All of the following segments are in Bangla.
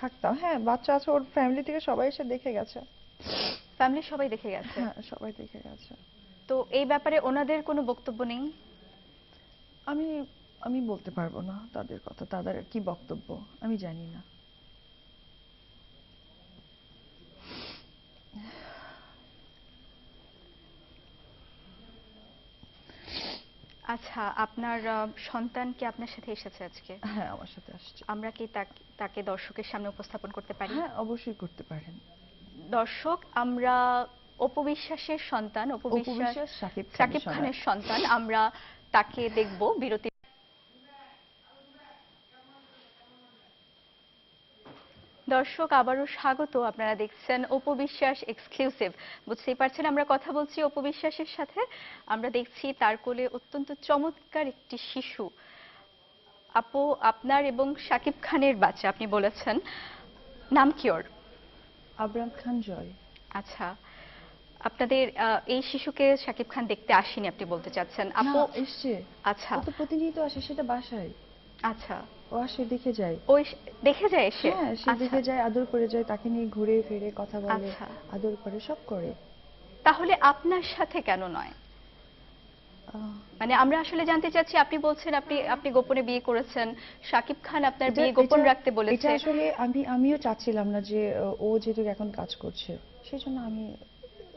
থাকতাম। হ্যাঁ বাচ্চা আছে ওর ফ্যামিলি থেকে সবাই এসে দেখে গেছে। ফ্যামিলি সবাই দেখে গেছে? হ্যাঁ সবাই দেখে গেছে। তো এই ব্যাপারে ওনাদের কোনো বক্তব্য নেই? আমি আমি বলতে পারব না তাদের কথা তাদের কি বক্তব্য আমি জানি না। আচ্ছা আপনার সন্তান কি আপনার সাথে এসেছে আজকে? হ্যাঁ আমার সাথে আসছে। আমরা কি তাকে- দর্শকের সামনে উপস্থাপন করতে পারি? হ্যাঁ অবশ্যই করতে পারেন। দর্শক আমরা অপবিশ্বাসের সন্তান অপবিশ্বাস সাকিব। খানের সন্তান আমরা তাকে দেখব বিরতি দর্শক আবারও স্বাগত। আপনারা দেখছেন অপবিশ্বাস এক্সক্লুসিভ বুঝতেই পারছেন আমরা কথা বলছি অপবিশ্বাসের সাথে। আমরা দেখছি তার কোলে অত্যন্ত চমৎকার একটি শিশু। আপু আপনার এবং শাকিব খানের বাচ্চা আপনি বলেছেন। নাম কি ওর? আবরাম খান জয়। আচ্ছা। আপনাদের আহ, এই শিশুকে শাকিব খান দেখতে আসেনি আপনি বলতে চাচ্ছেন। আপু এসছে। আচ্ছা। তো প্রতিনিয়ত আসে সেটা বাসায়। আচ্ছা। ও আসে দেখে যায়। ওই দেখে যায় এসে হ্যাঁ সে আচ্ছা। দেখে যায় আদর করে যায় তাকে নিয়ে ঘুরে ফিরে কথা বলে আচ্ছা। আদর করে সব করে। তাহলে আপনার সাথে কেন নয়? মানে আমরা আসলে জানতে চাচ্ছি আপনি বলছেন আপনি আপনি গোপনে বিয়ে করেছেন। শাকিব খান আপনার বিয়ে গোপন রাখতে বলেছে। এটা আসলে আমি আমিও চাচ্ছিলাম না যে ও যেহেতু এখন কাজ করছে সেই জন্য আমি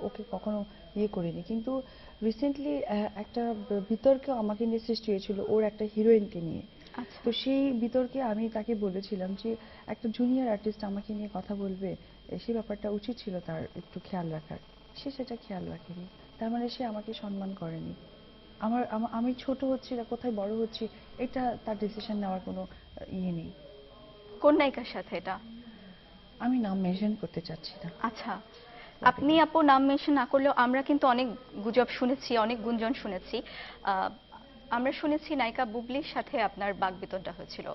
ওকে কখনো ইয়ে করিনি। কিন্তু রিসেন্টলি একটা বিতর্ক আমাকে নিয়ে সৃষ্টি হয়েছিল ওর একটা হিরোইনকে নিয়ে। তো সেই বিতর্কে আমি তাকে বলেছিলাম যে একটা জুনিয়র আর্টিস্ট আমাকে নিয়ে কথা বলবে সেই ব্যাপারটা উচিত ছিল তার একটু খেয়াল রাখার। সে সেটা খেয়াল রাখেনি। তার মানে সে আমাকে সম্মান করেনি। আমার আমি ছোট হচ্ছি না কোথায় বড় হচ্ছি এটা তার ডিসিশন নেওয়ার কোনো ইয়ে নেই। কোন নায়িকার সাথে এটা? আমি নাম মেনশন করতে চাচ্ছি না। আচ্ছা। আপনি আপু নাম মেনশন না করলেও আমরা কিন্তু অনেক গুজব শুনেছি অনেক গুঞ্জন শুনেছি। আমরা শুনেছি নায়িকা বুবলির সাথে আপনার বাগবিতণ্ডা হয়েছিল।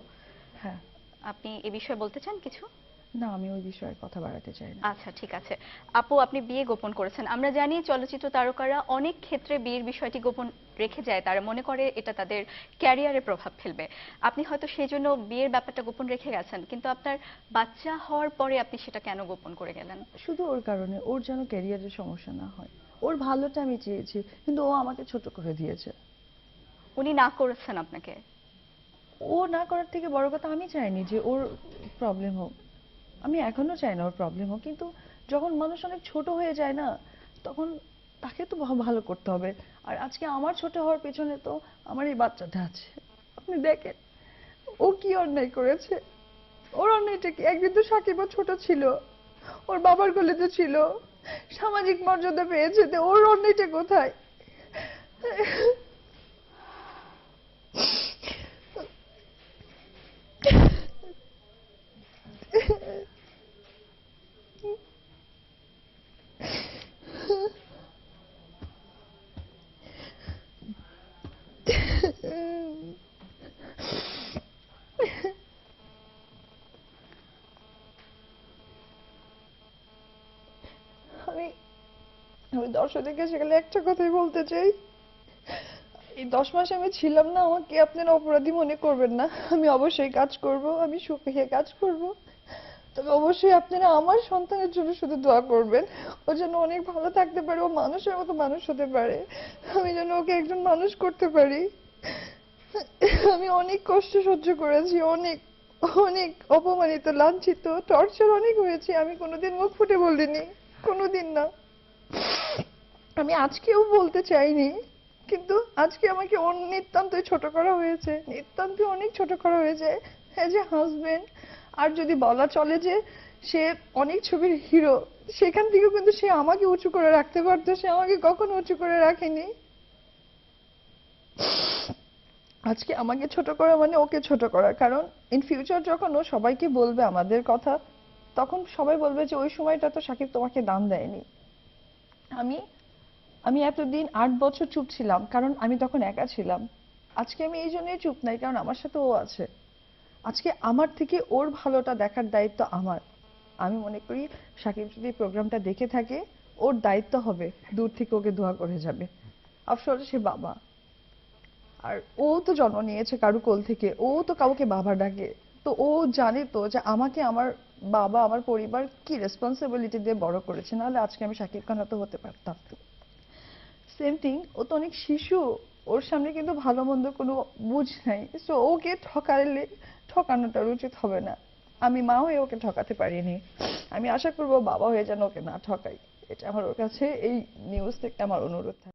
হ্যাঁ। আপনি এ বিষয়ে বলতে চান কিছু? না আমি ওই বিষয়ে কথা বাড়াতে চাই না। আচ্ছা ঠিক আছে। আপু আপনি বিয়ে গোপন করেছেন। আমরা জানি চলচ্চিত্র তারকারা অনেক ক্ষেত্রে বিয়ের বিষয়টি গোপন রেখে যায়। তারা মনে করে এটা তাদের ক্যারিয়ারে প্রভাব ফেলবে। আপনি হয়তো সেই জন্য বিয়ের ব্যাপারটা গোপন রেখে গেছেন কিন্তু আপনার বাচ্চা হওয়ার পরে আপনি সেটা কেন গোপন করে গেলেন? শুধু ওর কারণে ওর যেন ক্যারিয়ারের সমস্যা না হয়। ওর ভালোটা আমি চেয়েছি কিন্তু ও আমাকে ছোট করে দিয়েছে। উনি না করেছেন আপনাকে। ও না করার থেকে বড় কথা আমি চাইনি যে ওর প্রবলেম হোক। আমি এখনও চাই না ওর প্রবলেম হোক, কিন্তু যখন মানুষ অনেক ছোট হয়ে যায় না, তখন তাকে তো ভালো করতে হবে। আর আজকে আমার ছোট হওয়ার পেছনে তো আমার এই বাচ্চাটা আছে। আপনি দেখেন, ও কি অন্যায় করেছে। ওর অন্যায়টা কি? একদিন তো সাকিবও ছোট ছিল, ওর বাবার কোলে তো ছিল, সামাজিক মর্যাদা পেয়েছে, তো ওর অন্যায়টা কোথায়? আমি দর্শকদের কাছে গেলে একটা কথাই বলতে চাই। এই দশ মাস আমি ছিলাম না, আমাকে আপনারা অপরাধী মনে করবেন না। আমি অবশ্যই কাজ করব, আমি সুখে কাজ করব। তবে অবশ্যই আপনারা আমার সন্তানের জন্য শুধু দোয়া করবেন। ও যেন অনেক ভালো থাকতে পারে, ও মানুষের মতো মানুষ হতে পারে। আমি যেন ওকে একজন মানুষ করতে পারি। আমি অনেক কষ্ট সহ্য করেছি, অনেক অনেক অপমানিত, লাঞ্ছিত টর্চার অনেক হয়েছে। আমি কোনোদিন মুখ ফুটে বলিনি, কোনোদিন না। আমি আজকেও বলতে চাইনি, কিন্তু আজকে আমাকে অন, নিতান্তই ছোট করা হয়েছে, নিতান্তই অনেক ছোট করা হয়েছে অ্যাজ এ হাজবেন্ড আর যদি বলা চলে যে সে অনেক ছবির হিরো সেখান থেকেও কিন্তু সে আমাকে উঁচু করে রাখতে পারতো, সে আমাকে কখনো উঁচু করে রাখেনি। আজকে আমাকে ছোট করা মানে ওকে ছোট করা, কারণ ইন ফিউচার যখন ও সবাইকে বলবে আমাদের কথা, তখন সবাই বলবে যে ওই সময়টা তো সাকিব তোমাকে দাম দেয়নি। আমি আমি এতদিন আট বছর চুপ ছিলাম, কারণ আমি তখন একা ছিলাম। আজকে আমি এই জন্যই চুপ নাই, কারণ আমার সাথে ও আছে। আজকে আমার থেকে ওর ভালোটা দেখার দায়িত্ব আমার। আমি মনে করি সাকিব যদি প্রোগ্রামটা দেখে থাকে, ওর দায়িত্ব হবে, দূর থেকে ওকে দোয়া করে যাবে। আফসর সে বাবা। আর ও তো জন্ম নিয়েছে কারু কোল থেকে, ও তো কাউকে বাবা ডাকে। তো ও জানে তো যে আমাকে আমার বাবা, আমার পরিবার কি রেসপন্সিবিলিটি দিয়ে বড় করেছে, নাহলে আজকে আমি শাকিব খান হতে পারতাম। সেম থিং ও তো অনেক শিশু, ওর সামনে কিন্তু ভালো মন্দ কোনো বুঝ নাই। সো ওকে ঠকালে, ঠকানোটা উচিত হবে না। আমি মা হয়ে ওকে ঠকাতে পারিনি। আমি আশা করব বাবা হয়ে যেন ওকে না ঠকাই। এটা আমার ওর কাছে এই নিউজ থেকে আমার অনুরোধ।